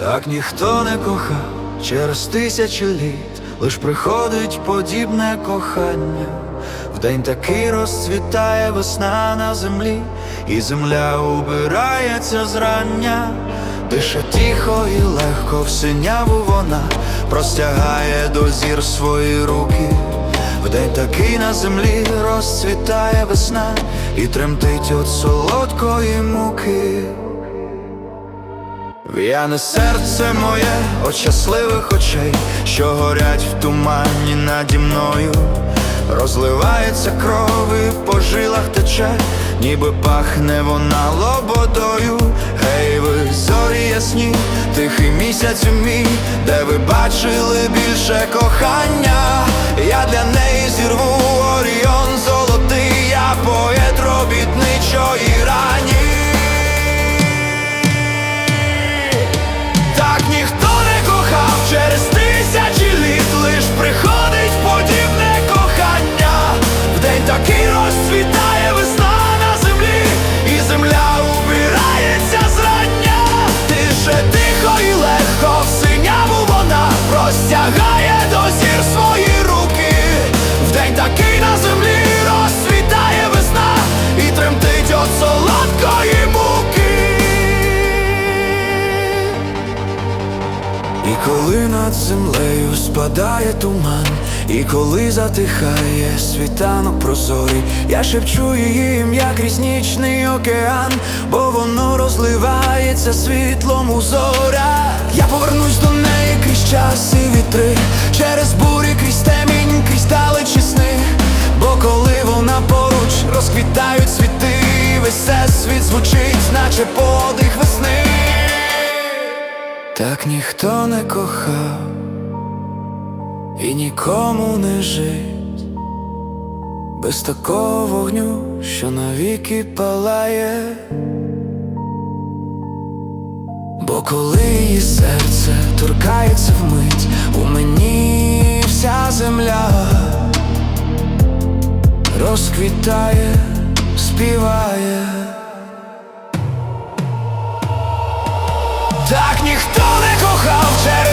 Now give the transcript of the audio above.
Так ніхто не кохав через тисячі літ, лиш приходить подібне кохання. В день такий розцвітає весна на землі, і земля убирається зрання, дише тихо і легко в синяву вона простягає до зір свої руки. В день такий на землі розцвітає весна і тремтить від солодкої муки. В'яне серце моє от щасливих очей, що горять в тумані наді мною, розливається кров і по жилах тече, ніби пахне вона лободою. Гей, ви зорі ясні, тихий місяць мій, де ви бачили більше кохання. І коли над землею спадає туман, і коли затихає світанок прозорий, я шепчу її ім'я крізь нічний океан, бо воно розливається світлом у зорях. Я повернусь до неї крізь час і вітри, через бурі, крізь темінь, крізь далечі сни. Бо коли вона поруч розквітають світи, весь світ звучить, наче подих весни. Так ніхто не кохав і нікому не жить без такого вогню, що навіки палає. Бо коли її серце торкається вмить, у мені вся земля розквітає, співає. Так ніхто кохав через